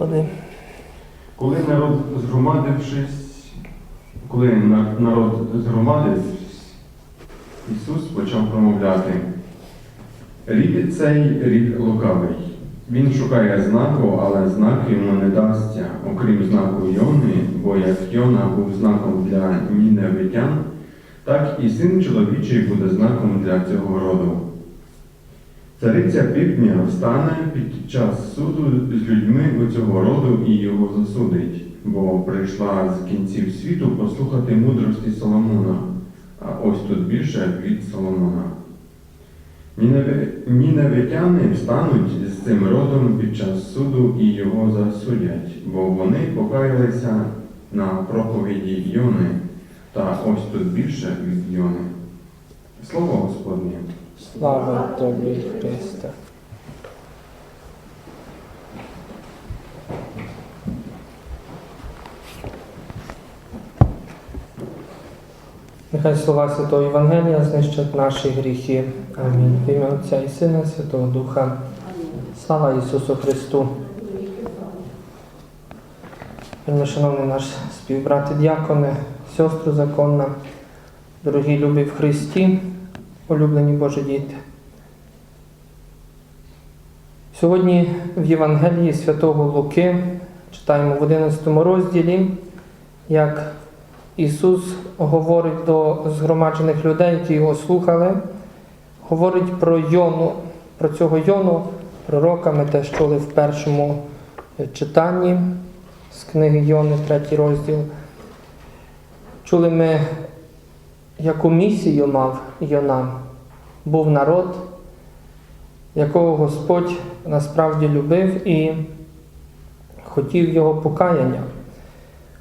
Господи. Коли народ згромадившись, коли народ згромадившись, Ісус почав промовляти. Рід цей рід лукавий. Він шукає знаку, але знак йому не дасться, окрім знаку Йони, бо як Йона був знаком для ніневитян, так і син чоловічий буде знаком для цього роду. Цариця півдня встане під час суду з людьми у цього роду і його засудить, бо прийшла з кінців світу послухати мудрості Соломона, а ось тут більше від Соломона. Ніневитяни встануть з цим родом під час суду і його засудять, бо вони покаялися на проповіді Йони, та ось тут більше від Йони. Слово Господнє. Слава тобі, Христе. Нехай слова Святого Євангелія знищать наші гріхи. Амінь. В ім'я Отця і Сина, Святого Духа. Слава Ісусу Христу. Шановний наш співбрат і дяконе, сестру законна, дорогі любі в Христі, улюблені Божі діти. Сьогодні в Євангелії святого Луки читаємо в 11 розділі, як Ісус говорить до згромаджених людей, які його слухали, говорить про Йону, про цього Йону, пророка, ми теж чули в першому читанні з книги Йони, третій розділ. Чули ми, яку місію мав Йона. Був народ, якого Господь насправді любив і хотів його покаяння.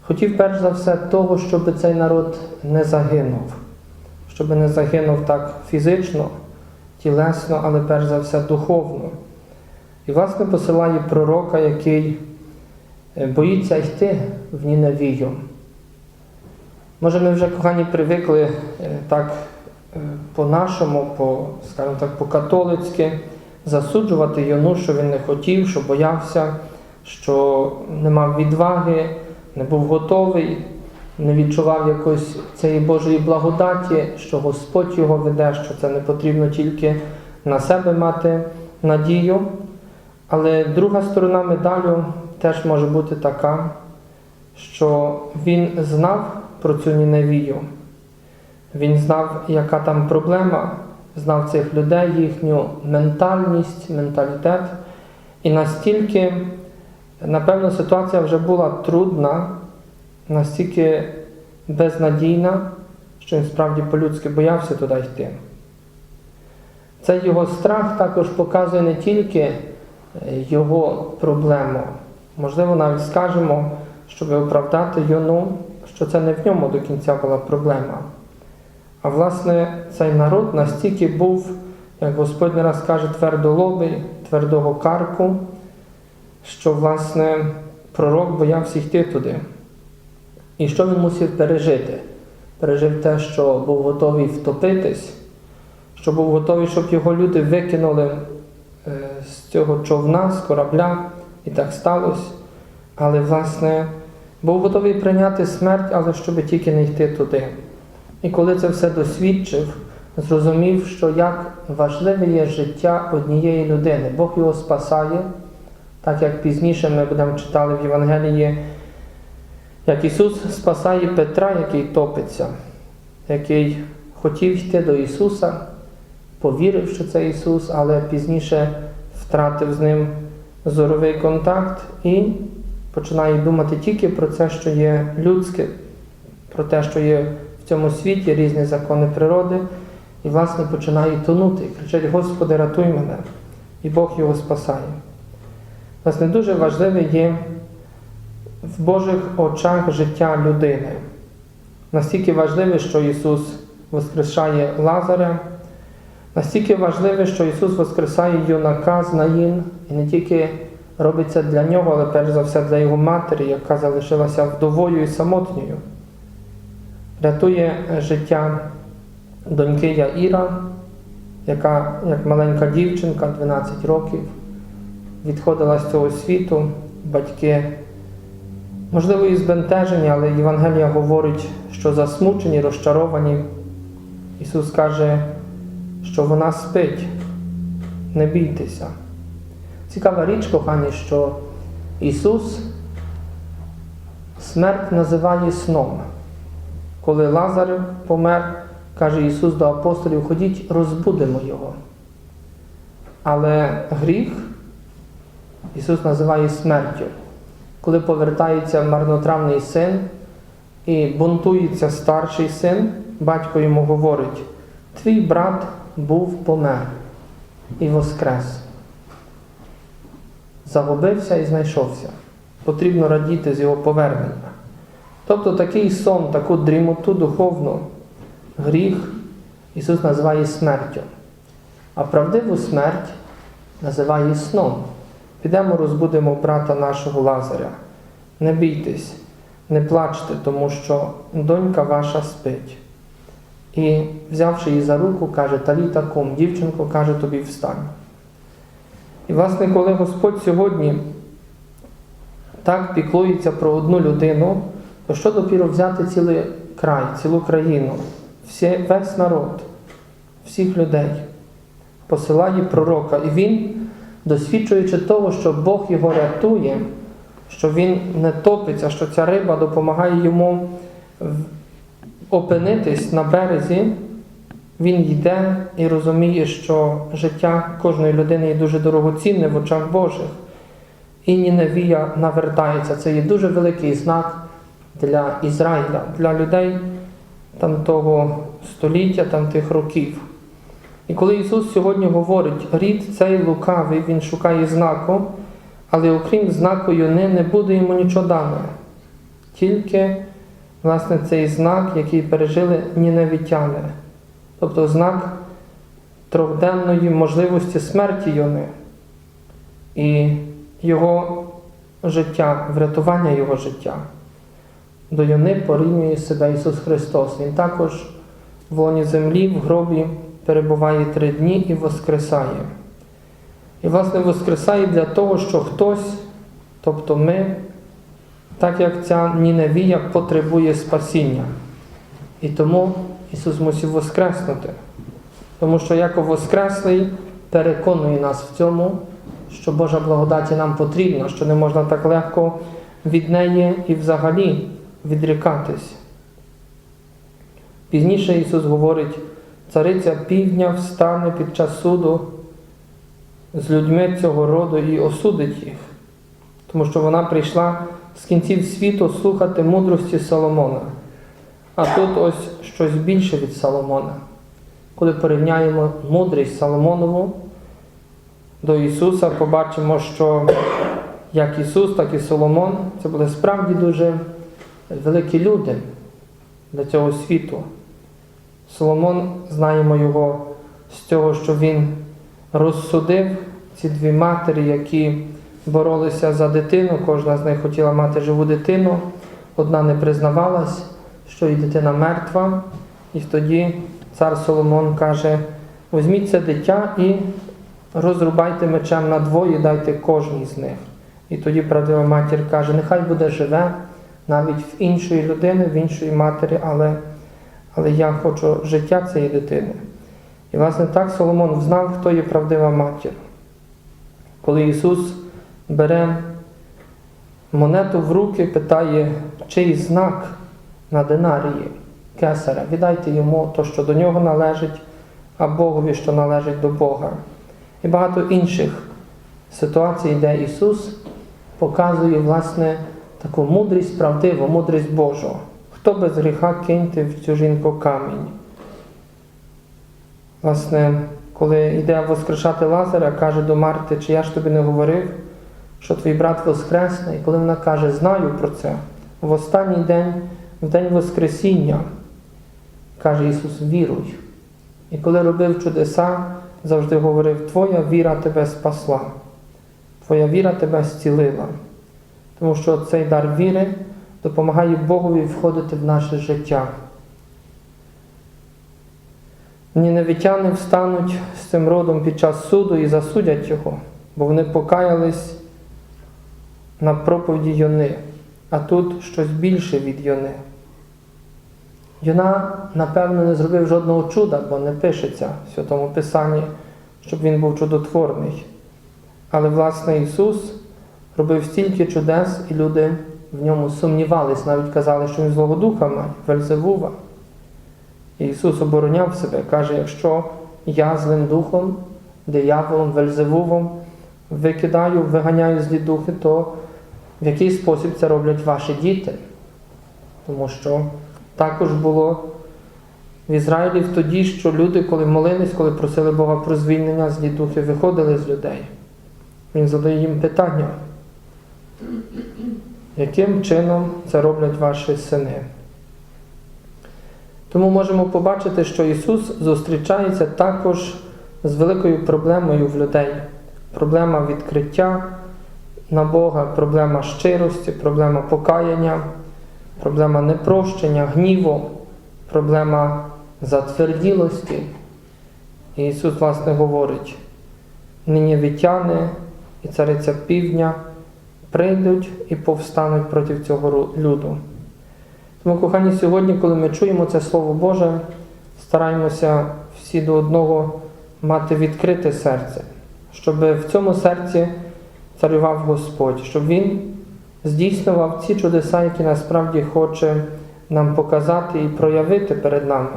Хотів перш за все того, щоб цей народ не загинув, щоб не загинув так фізично, тілесно, але перш за все духовно. І, власне, посилає пророка, який е, боїться йти в Ніневію. Може, ми вже, кохані, привикли е, так е, по-нашому, по, скажімо так, по-католицьки засуджувати Йону, що він не хотів, що боявся, що не мав відваги, не був готовий, не відчував якоїсь цієї Божої благодаті, що Господь його веде, що це не потрібно тільки на себе мати надію. Але друга сторона медалю теж може бути така, що він знав про цю Ніневію. Він знав, яка там проблема, знав цих людей, їхню ментальність, менталітет. І настільки, напевно, ситуація вже була трудна, настільки безнадійна, що він справді по-людськи боявся туди йти. Цей його страх також показує не тільки е, його проблему. Можливо, навіть скажемо, щоб оправдати Йону, що це не в ньому до кінця була проблема. А власне, цей народ настільки був, як Господь не раз каже, твердолобий, твердого карку, що, власне, пророк боявся йти туди. І що він мусив пережити? Пережив те, що був готовий втопитись, що був готовий, щоб його люди викинули е, з цього човна, з корабля, і так сталося. Але, власне, був готовий прийняти смерть, але щоб тільки не йти туди. І коли це все досвідчив, зрозумів, що як важливе є життя однієї людини. Бог його спасає, так як пізніше ми будемо читали в Євангелії, як Ісус спасає Петра, який топиться, який хотів йти до Ісуса, повірив, що це Ісус, але пізніше втратив з ним зоровий контакт і починає думати тільки про це, що є людське, про те, що є в цьому світі різні закони природи, і, власне, починає тонути. І кричать: Господи, рятуй мене! І Бог його спасає. Власне, дуже важливе є в Божих очах життя людини. Настільки важливе, що Ісус воскрешає Лазаря, настільки важливе, що Ісус воскресає юнака з Наїн, і не тільки робить це для нього, але перш за все для його матері, яка залишилася вдовою і самотньою. Рятує життя доньки Яїра, яка, як маленька дівчинка, 12 років, відходила з цього світу, батьки, можливо, і збентежені, але Євангелія говорить, що засмучені, розчаровані. Ісус каже, що вона спить, не бійтеся. Цікава річ, кохані, що Ісус смерть називає сном. Коли Лазар помер, каже Ісус до апостолів, ходіть, розбудимо Його. Але гріх Ісус називає смертю. Коли повертається марнотравний син і бунтується старший син, батько йому говорить: Твій брат був помер і воскрес. Загубився і знайшовся. Потрібно радіти з його повернення. Тобто такий сон, таку дрімоту духовну, гріх Ісус називає смертю. А правдиву смерть називає сном. Підемо розбудемо брата нашого Лазаря. Не бійтесь, не плачте, тому що донька ваша спить. І, взявши її за руку, каже, Таліта кум, дівчинко, каже тобі встань. І, власне, коли Господь сьогодні так піклується про одну людину, то що допіру взяти цілий край, цілу країну, всі, весь народ, всіх людей, посилає пророка. І він, досвідчуючи того, що Бог його рятує, що він не топиться, що ця риба допомагає йому опинитись на березі, він йде і розуміє, що життя кожної людини є дуже дорогоцінне в очах Божих. І Ніневія навертається. Це є дуже великий знак для Ізраїля, для людей там того століття, там тих років. І коли Ісус сьогодні говорить, рід цей лукавий, Він шукає знаку, але окрім знаку Йони не буде йому нічого дано. Тільки, власне, цей знак, який пережили ніневітяни. Тобто знак трьохденної можливості смерті Йони і його життя, врятування його життя. До Йони порівнює себе Ісус Христос. Він також в лоні землі, в гробі перебуває три дні і воскресає. І, власне, воскресає для того, що хтось, тобто ми, так як ця Ніневія потребує спасіння. І тому Ісус мусив воскреснути. Тому що як Воскреслий переконує нас в цьому, що Божа благодаті нам потрібна, що не можна так легко від неї і взагалі відрікатись. Пізніше Ісус говорить, цариця півдня встане під час суду з людьми цього роду і осудить їх, тому що вона прийшла з кінців світу слухати мудрості Соломона. А тут ось щось більше від Соломона. Коли порівняємо мудрість Соломонову до Ісуса, побачимо, що як Ісус, так і Соломон це були справді дуже великі люди для цього світу. Соломон, знаємо його з того, що він розсудив ці дві матері, які боролися за дитину, кожна з них хотіла мати живу дитину, одна не признавалась, що і дитина мертва. І тоді цар Соломон каже: візьміть це дитя і розрубайте мечем на двоє, дайте кожній з них. І тоді правдива матір каже, нехай буде живе навіть в іншої людини, в іншої матері, але, але я хочу життя цієї дитини. І, власне, так Соломон знав, хто є правдива матір. Коли Ісус бере монету в руки, питає, чий знак на динарії кесаря, віддайте йому то, що до нього належить, а Богові, що належить до Бога. І багато інших ситуацій, де Ісус показує, власне, таку мудрість правдиву, мудрість Божу. Хто без гріха киньте в цю жінку камінь. Власне, коли йде воскрешати Лазаря, каже до Марти, чи я ж тобі не говорив, що твій брат воскресне, і коли вона каже, знаю про це, в останній день, в день Воскресіння, каже Ісус, віруй. І коли робив чудеса, завжди говорив, Твоя віра тебе спасла, Твоя віра тебе зцілила. Тому що цей дар віри допомагає Богові входити в наше життя. Ніневітяни встануть з цим родом під час суду і засудять його, бо вони покаялись на проповіді Йони, а тут щось більше від Йони. Йона, напевно, не зробив жодного чуда, бо не пишеться в Святому Писанні, щоб він був чудотворний. Але, власне, Ісус робив стільки чудес, і люди в ньому сумнівались, навіть казали, що він Злого Духа має, Вельзевува. І Ісус обороняв себе, каже, якщо я злим духом, дияволом, Вельзевувом викидаю, виганяю злі духи, то в який спосіб це роблять ваші діти? Тому що також було в Ізраїлі тоді, що люди, коли молились, коли просили Бога про звільнення, злі духи виходили з людей. Він задає їм питання, яким чином це роблять ваші сини? Тому можемо побачити, що Ісус зустрічається також з великою проблемою в людей. Проблема відкриття на Бога, проблема щирості, проблема покаяння, проблема непрощення, гніву, проблема затверділості. І Ісус, власне, говорить, нинівітяни і цариця півдня прийдуть і повстануть проти цього люду. Тому, кохані, сьогодні, коли ми чуємо це Слово Боже, стараємося всі до одного мати відкрите серце, щоб в цьому серці царював Господь, щоб Він здійснював ці чудеса, які насправді хоче нам показати і проявити перед нами,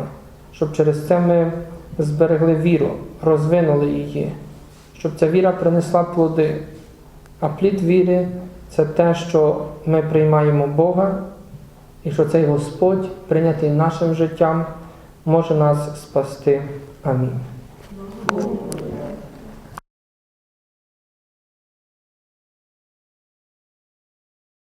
щоб через це ми зберегли віру, розвинули її, щоб ця віра принесла плоди. А плід віри це те, що ми приймаємо Бога, і що цей Господь, прийнятий нашим життям, може нас спасти. Амінь.